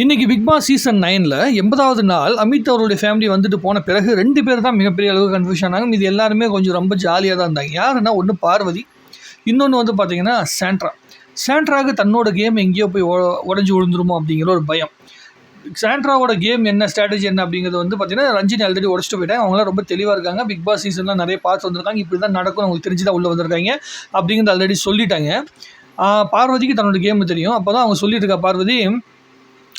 இன்னைக்கு big Boss season நைனில் எண்பதாவது நாள் அமித் அவருடைய ஃபேமிலி வந்துட்டு போன பிறகு ரெண்டு பேர் தான் மிகப்பெரிய அளவுக்கு கன்ஃபியூஷன் ஆனாங்க. இது எல்லாருமே கொஞ்சம் ரொம்ப ஜாலியாக தான் இருந்தாங்க. யாருன்னா ஒன்று பார்வதி இன்னொன்று வந்து பார்த்தீங்கன்னா சாண்ட்ரா. சாண்ட்ராவுக்கு தன்னோட கேம் எங்கேயோ போய் உடஞ்சி விழுந்துருமோ அப்படிங்கிற ஒரு பயம். சாண்ட்ராவோட கேம் என்ன ஸ்ட்ராட்டஜி என்ன அப்படிங்கிறது வந்து பார்த்தீங்கன்னா ரஞ்சினி ஆல்ரெடி உடச்சிட்டு போயிட்டாங்க. அவங்களாம் ரொம்ப தெளிவாக இருக்காங்க. பிக் பாஸ் சீசன்லாம் நிறைய பார்த்து வந்திருக்காங்க. இப்படி தான் நடக்கும் அவங்களுக்கு தெரிஞ்சு தான் உள்ளே வந்திருக்காங்க அப்படிங்கிறது ஆல்ரெடி சொல்லிட்டாங்க. பார்வதிக்கு தன்னோட கேம் தெரியும். அப்போ தான் அவங்க சொல்லிட்டு இருக்கா பார்வதி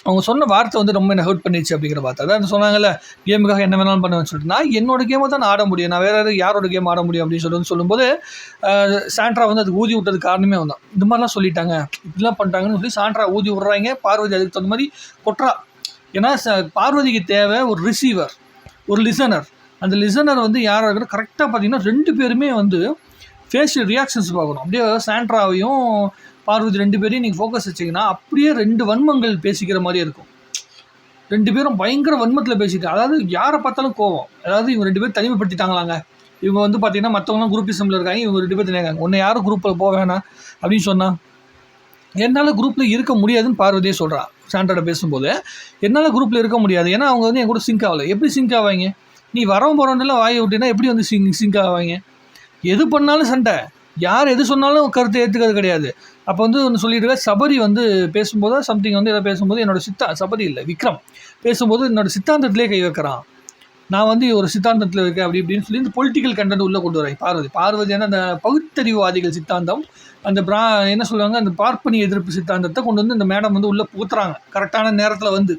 அவங்க சொன்ன வார்த்தை வந்து ரொம்ப என்ன ஹர்ட் பண்ணிடுச்சு அப்படிங்கிற வார்த்தை. அதாவது சொன்னாங்கல்ல கேமுக்காக என்ன வேணாலும் பண்ணுவேன்னு சொல்லிட்டு. நான் என்னோட கேமை தான் நான் ஆட முடியும். நான் வேறு யாரு- யாரோட கேம் ஆட முடியும் அப்படின்னு சொல்லி சொல்லும்போது சாண்ட்ரா வந்து அதுக்கு ஊதி விட்டது காரணமே அவன் தான். இந்த மாதிரிலாம் சொல்லிட்டாங்க. இப்படிலாம் பண்ணிட்டாங்கன்னு சொல்லி சாண்ட்ரா ஊதி விட்றாங்க. பார்வதி அதுக்கு தகுந்த மாதிரி கொட்டுறா. ஏன்னா பார்வதிக்கு தேவை ஒரு ரிசீவர் ஒரு லிசனர் அந்த லிசனர் வந்து யாராக இருக்கிற கரெக்டாக பார்த்தீங்கன்னா ரெண்டு பேருமே வந்து ஃபேஷியல் ரியாக்ஷன்ஸ் பார்க்கணும். அப்படியே சாண்ட்ராவையும் பார்வதி ரெண்டு பேரையும் நீங்கள் ஃபோக்கஸ் வச்சிங்கன்னா அப்படியே ரெண்டு வன்மங்கள் பேசிக்கிற மாதிரி இருக்கும். ரெண்டு பேரும் பயங்கர வன்மத்தில் பேசிட்டு அதாவது யாரை பார்த்தாலும் கோவம். அதாவது இவங்க ரெண்டு பேரும் தனிமைப்படுத்திட்டாங்களாங்க. இவங்க வந்து பார்த்தீங்கன்னா மற்றவங்களாம் குரூப்பிசமில் இருக்காங்க இவங்க ரெண்டு பேர் தனியாங்க. உன்னை யாரும் குரூப்பில் போக வேணாம் அப்படின்னு சொன்னா என்னால் குரூப்பில் இருக்க முடியாதுன்னு பார்வதியே சொல்கிறா சாண்டோட பேசும்போது. என்னால் குரூப்பில் இருக்க முடியாது. ஏன்னா அவங்க வந்து என் கூட சிங்க் ஆகலை. எப்படி சிங்க் ஆவாங்க நீ வரவும் போகிறவன்லாம் வாயை விட்டினா எப்படி வந்து சிங் சிங்க் ஆவாங்க எது பண்ணாலும் சண்டை. யார் எது சொன்னாலும் கருத்தை ஏற்றுக்கிறது கிடையாது. அப்போ வந்து ஒன்று சொல்லிட்டு சபரி வந்து பேசும்போது சம்திங் வந்து எதாவது பேசும்போது என்னோட சித்தா சபரி இல்லை விக்ரம் பேசும்போது என்னோட சித்தாந்தத்திலே கை வைக்கிறான். நான் வந்து ஒரு சித்தாந்தத்தில் இருக்கேன் அப்படி இப்படின்னு சொல்லி இந்த பொலிட்டிக்கல் கண்டென்ட் உள்ளே கொண்டு வரேன் பார்வதி பார்வதி ஏன்னா அந்த பகுத்தறிவுவாதிகள் சித்தாந்தம் அந்த பிரா என்ன சொல்லுவாங்க அந்த பார்ப்பனி எதிர்ப்பு சித்தாந்தத்தை கொண்டு வந்து இந்த மேடம் வந்து உள்ளே புகுத்துறாங்க. கரெக்டான நேரத்தில் வந்து.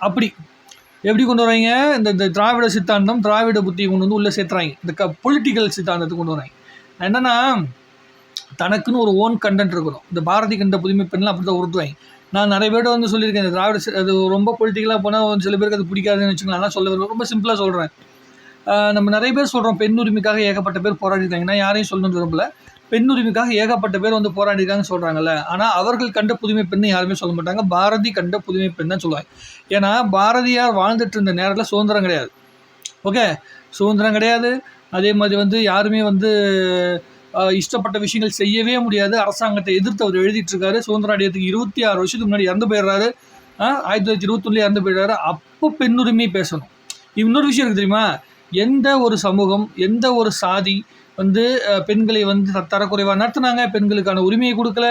அப்படி. எப்படி கொண்டு வராங்க இந்த இந்த திராவிட சித்தாந்தம் திராவிட புத்தியை கொண்டு வந்து உள்ளே சேர்த்துறாங்க. இந்த க பொலிட்டிக்கல் சித்தாந்தத்தை கொண்டு வராங்க என்னன்னா தனக்குன்னு ஒரு ஓன் கண்டென்ட் இருக்கணும். இந்த பாரதி கண்ட புதுமை பெண்லாம் அப்படி தான் உருட்டுவாங்க. நான் நிறைய பேர் வந்து சொல்லியிருக்கேன் இந்த திராவிட அது ரொம்ப பொலிட்டிக்கலாக போனால் சில பேருக்கு அது பிடிக்காதுன்னு வச்சுக்கலாம் நான் சொல்ல ரொம்ப சிம்பிளாக சொல்கிறேன் நம்ம நிறைய பேர் சொல்கிறோம் பெண் உரிமைக்காக ஏகப்பட்ட பேர் போராடிருக்காங்க நான் யாரையும் சொல்லணும்னு விரும்பல. பெண் உரிமைக்காக ஏகப்பட்ட பேர் வந்து போராடிருக்காங்கன்னு சொல்கிறாங்கல்ல ஆனால் அவர்கள் கண்ட புதுமை பெண்ணு யாருமே சொல்ல மாட்டாங்க. பாரதி கண்ட புதுமை பெண் தான் சொல்லுவாங்க. ஏன்னா பாரதியார் வாழ்ந்துட்டு இருந்த நேரத்தில் சுதந்திரம் கிடையாது. ஓகே? சுதந்திரம் கிடையாது. அதே மாதிரி வந்து யாருமே வந்து இஷ்டப்பட்ட விஷயங்கள் செய்யவே முடியாது. அரசாங்கத்தை எதிர்த்து அவர் எழுதிட்டுருக்காரு. சுதந்திர சுதந்திரம் இருபத்தி ஆறு வருஷத்துக்கு முன்னாடி இறந்து போயிடுறாரு. ஆயிரத்தி தொள்ளாயிரத்தி இருபத்தொன்னுல இறந்து போயிடுறாரு. அப்போ பெண்ணுரிமை பேசணும். இன்னொரு விஷயம் இருக்குது தெரியுமா? எந்த ஒரு சமூகம் எந்த ஒரு சாதி வந்து பெண்களை வந்து தரக்குறைவாக நடத்துனாங்க. பெண்களுக்கான உரிமையை கொடுக்கல.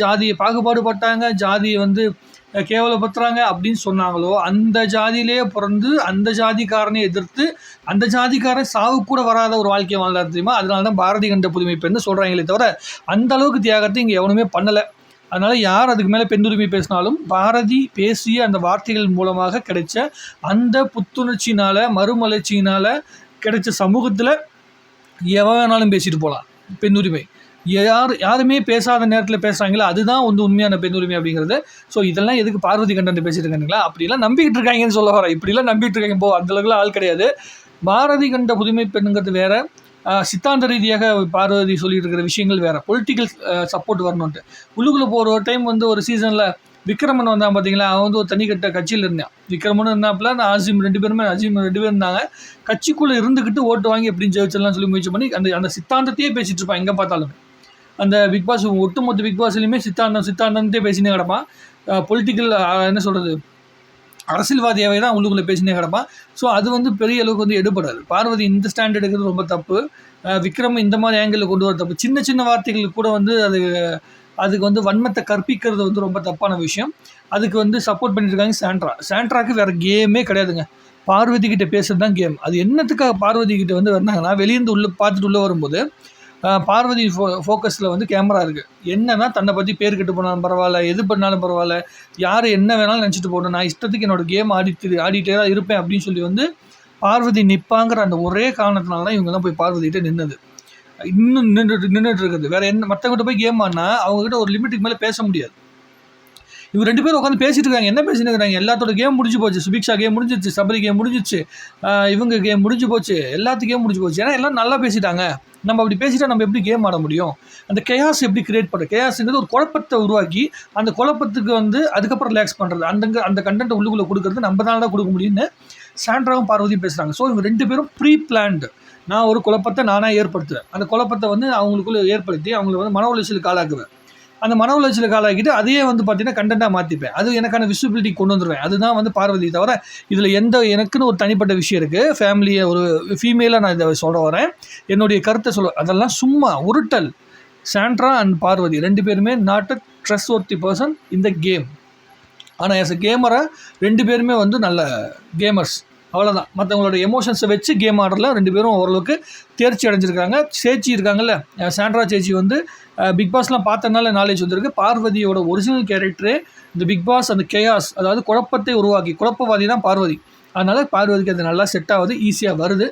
ஜாதியை பாகுபாடு பட்டாங்க. ஜாதியை வந்து கேவலப்படுத்துகிறாங்க கேவலப்படுத்துறாங்க அப்படின்னு சொன்னாங்களோ அந்த ஜாதியிலே பிறந்து அந்த ஜாதிக்காரனை எதிர்த்து அந்த ஜாதிக்காரன் சாவு கூட வராத ஒரு வாழ்க்கையை வாழ்ந்தார் தெரியுமா? அதனால தான் பாரதி கண்ட புதுமை பெண்ணு சொல்கிறாங்களே தவிர அந்த அளவுக்கு தியாகத்தை இங்கே எவனுமே பண்ணலை. அதனால் யார் அதுக்கு மேலே பெண்ணுரிமை பேசினாலும் பாரதி பேசிய அந்த வார்த்தைகள் மூலமாக கிடைச்ச அந்த புத்துணர்ச்சினால் மறுமலர்ச்சியினால் கிடைச்ச சமூகத்தில் எவன் வேணாலும் பேசிட்டு போகலாம் பெண்ணுரிமை யார் யாருமே பேசாத நேரத்தில் பேசுகிறாங்களோ அதுதான் வந்து உண்மையான பெண்ணுரிமை அப்படிங்கிறது. ஸோ இதெல்லாம் எதுக்கு பார்வதி கண்டன் பேசிட்டு இருக்காங்களா அப்படிலாம் நம்பிக்கிட்டு இருக்காங்கன்னு சொல்ல வரேன் இப்படிலாம் நம்பிட்டு இருக்காங்க. போ அந்தளவுக்குலாம் ஆள் கிடையாது. பாரதி கண்ட புதுமை பெண்ணுங்கிறது வேறு. சித்தாந்த ரீதியாக பார்வதி சொல்லிட்டு இருக்கிற விஷயங்கள் வேறு. பொலிட்டிக்கல் சப்போர்ட் வரணுன்ட்டு உள்ளுக்குள்ளே போகிற ஒரு டைம் வந்து ஒரு சீசனில் விக்ரமன் வந்தான் பார்த்தீங்களா அவன் வந்து ஒரு தனிக்கட்ட கட்சியில் இருந்தான். விக்ரமனும் இருந்தாப்புல நான் அசீம் ரெண்டு பேருமே அசீம் ரெண்டு பேரும் இருந்தாங்க. கட்சிக்குள்ளே இருந்துக்கிட்டு ஓட்டு வாங்கி எப்படின்னு ஜெயிச்சிடலாம் சொல்லி முயற்சி பண்ணி அந்த அந்த சித்தாந்தத்தையே பேசிகிட்டு இருப்பான். எங்கே பார்த்தாலும். அந்த பிக் பாஸ் ஒட்டுமொத்த பிக் பாஸ்லையுமே சித்தாந்தம் சித்தாந்தம்ட்டே பேசினே கிடப்பான். பொலிட்டிக்கல் என்ன சொல்கிறது அரசியல்வாதியாகவே தான் உள்ளுக்குள்ளே பேசினே கிடப்பான். ஸோ அது வந்து பெரிய அளவுக்கு வந்து எடுபடாது. பார்வதி இந்த ஸ்டாண்ட் எடுக்கிறது ரொம்ப தப்பு. விக்ரம் இந்த மாதிரி ஆங்கிளில் கொண்டு வர தப்பு. சின்ன சின்ன வார்த்தைகள் கூட வந்து அது அதுக்கு வந்து வன்மத்தை கற்பிக்கிறது வந்து ரொம்ப தப்பான விஷயம். அதுக்கு வந்து சப்போர்ட் பண்ணியிருக்காங்க சாண்ட்ரா சாண்ட்ராக்கு வேறு கேமே கிடையாதுங்க. பார்வதி கிட்ட பேசுறது தான் கேம் அது என்னத்துக்காக பார்வதி கிட்ட வந்து வந்தாங்கன்னா வெளியேந்து உள்ளே பார்த்துட்டு உள்ளே வரும்போது பார்வதி ஃபோ ஃபோக்கஸில் வந்து கேமரா இருக்குது என்னன்னா தன்னை பற்றி பேர் கெட்டு போனாலும் பரவாயில்ல எது பண்ணாலும் பரவாயில்ல யார் என்ன வேணாலும் நினச்சிட்டு போகணும். நான் இஷ்டத்துக்கு என்னோடய கேம் ஆடிட்டு ஆடிட்டே தான் இருப்பேன் அப்படின்னு சொல்லி வந்து பார்வதி நிற்பாங்கிற அந்த ஒரே காரணத்தினால தான் இவங்க தான் போய் பார்வதிகிட்ட நின்னது. இன்னும் நின்றுட்டு நின்றுட்டு இருக்குது. வேறு என்ன மற்றவங்கிட்ட போய் கேம் ஆடினா அவங்ககிட்ட ஒரு லிமிட்டுக்கு மேலே பேச முடியாது. இவங்க ரெண்டு பேரும் உட்காந்து பேசிட்டு இருக்காங்க என்ன பேசிட்டு இருக்காங்க எல்லாத்தோட கேம் முடிஞ்சு போச்சு. சுபிக்ஷா கேம் முடிஞ்சிச்சு சபரி கேம் முடிஞ்சிச்சு இவங்க கேம் முடிஞ்சு போச்சு. எல்லாத்து கேம் முடிஞ்சு போச்சு. ஏன்னா எல்லாம் நல்லா பேசிட்டாங்க. நம்ம அப்படி பேசிட்டா நம்ம எப்படி கேம் ஆட முடியும்? அந்த கேஸ் எப்படி கிரியேட் பண்ணுறது கேஸுங்கிறது ஒரு குழப்பத்தை உருவாக்கி அந்த குழப்பத்துக்கு வந்து அதுக்கப்புறம் ரிலாக்ஸ் பண்ணுறது அந்த அந்த கண்டென்ட் உள்ளுக்குள்ளே கொடுக்கறது நம்ம தான் கொடுக்க முடியும்னு சாண்ட்ராவும் பார்வதியும் பேசுகிறாங்க ஸோ இவங்க ரெண்டு பேரும் ப்ரீ பிளான்டு நான் ஒரு குழப்பத்தை நானாக ஏற்படுத்துவேன். அந்த குழப்பத்தை வந்து அவங்களுக்குள்ளே ஏற்படுத்தி அவங்களை வந்து மன உளைச்சலுக்கு ஆளாக்குவேன். அந்த மன உளைச்சலுக்கு காலாக்கிட்டு அதையே வந்து பார்த்தீங்கன்னா கண்டென்ட்டாக மாற்றிப்பேன் அது எனக்கான விசிபிலிட்டி கொண்டு வந்துடுவேன் அதுதான் வந்து பார்வதி தவிர இதில் எந்த எனக்குன்னு ஒரு தனிப்பட்ட விஷயம் இருக்குது ஃபேமிலியை ஒரு ஃபீமேலாக நான் இதை சொல்ல வரேன். என்னுடைய கருத்தை சொல்ல அதெல்லாம் சும்மா உருட்டல். சாண்ட்ரா அண்ட் பார்வதி ரெண்டு பேருமே not a dress worthy person இந்த கேம் ஆனால் எஸ் அ கேமரை ரெண்டு பேருமே வந்து நல்ல கேமர்ஸ் அவ்வளோதான் மற்றவங்களோட எமோஷன்ஸை வச்சு கேம் ஆடுறதுல ரெண்டு பேரும் ஓரளவுக்கு தேர்ச்சி அடைஞ்சிருக்காங்க. சேச்சி இருக்காங்கல்ல சாண்ட்ரா சேச்சி வந்து பிக் பாஸ்லாம் பார்த்தனால நாலேஜ் வந்திருக்கு. பார்வதியோட ஒரிஜினல் கேரக்டரே இந்த பிக் பாஸ் அந்த கேயாஸ் அதாவது குழப்பத்தை உருவாக்கி குழப்பவாதி தான் பார்வதி. அதனால் பார்வதிக்கு அது நல்லா செட் ஆகுது ஈஸியாக வருது.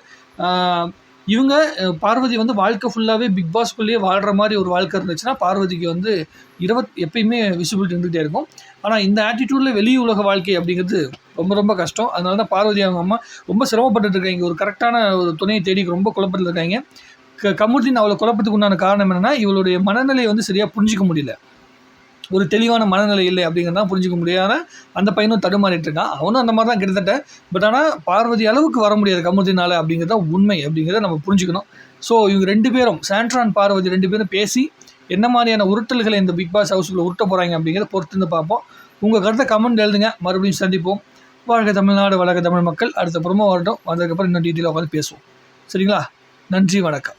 இவங்க பார்வதி வந்து வாழ்க்கை ஃபுல்லாகவே பிக் பாஸ்குள்ளேயே வாழ்கிற மாதிரி ஒரு வாழ்க்கை இருந்துச்சுன்னா பார்வதிக்கு வந்து இருபத் எப்பயுமே விசிபிலிட்டி இருந்துகிட்டே இருக்கும். ஆனால் இந்த ஆட்டிடியூடில் வெளி உலக வாழ்க்கை அப்படிங்கிறது ரொம்ப ரொம்ப கஷ்டம். அதனால தான் பார்வதி அவங்க அம்மா ரொம்ப சிரமப்பட்டுட்டு இருக்காங்க. ஒரு கரெக்டான ஒரு துணையை தேடி ரொம்ப குழப்பத்தில் இருக்காங்க. க கமுர்தீன் அவளை குழப்பத்துக்கு உண்டான காரணம் என்னென்னா இவளுடைய மனநிலையை வந்து சரியாக புரிஞ்சிக்க முடியல. ஒரு தெளிவான மனநிலை இல்லை அப்படிங்கிறதான் புரிஞ்சிக்க முடியாத அந்த பையனும் தடுமாறிட்டு இருக்கான். அவனும் அந்த மாதிரி தான் கிட்டத்தட்ட. பட் ஆனால் பார்வதி அளவுக்கு வர முடியாது கமுர்தீனால அப்படிங்கிறது தான் உண்மை அப்படிங்கிறத நம்ம புரிஞ்சுக்கணும். ஸோ இவங்க ரெண்டு பேரும் சாண்ட்ரான் பார்வதி ரெண்டு பேரும் பேசி என்ன மாதிரியான உருட்டல்களை இந்த பிக் பாஸ் ஹவுஸுக்குள்ள உருட்ட போகிறாங்க அப்படிங்கிறத பொறுத்துருந்து பார்ப்போம். உங்கள் கருத்தை கமெண்ட் எழுதுங்க. மறுபடியும் சந்திப்போம். வாழ்க தமிழ்நாடு வழக்க தமிழ் மக்கள். அடுத்த புறமா வரட்டும். வந்ததுக்கப்புறம் இன்னும் டீட்டெயிலாக உட்காந்து பேசுவோம். சரிங்களா? நன்றி வணக்கம்.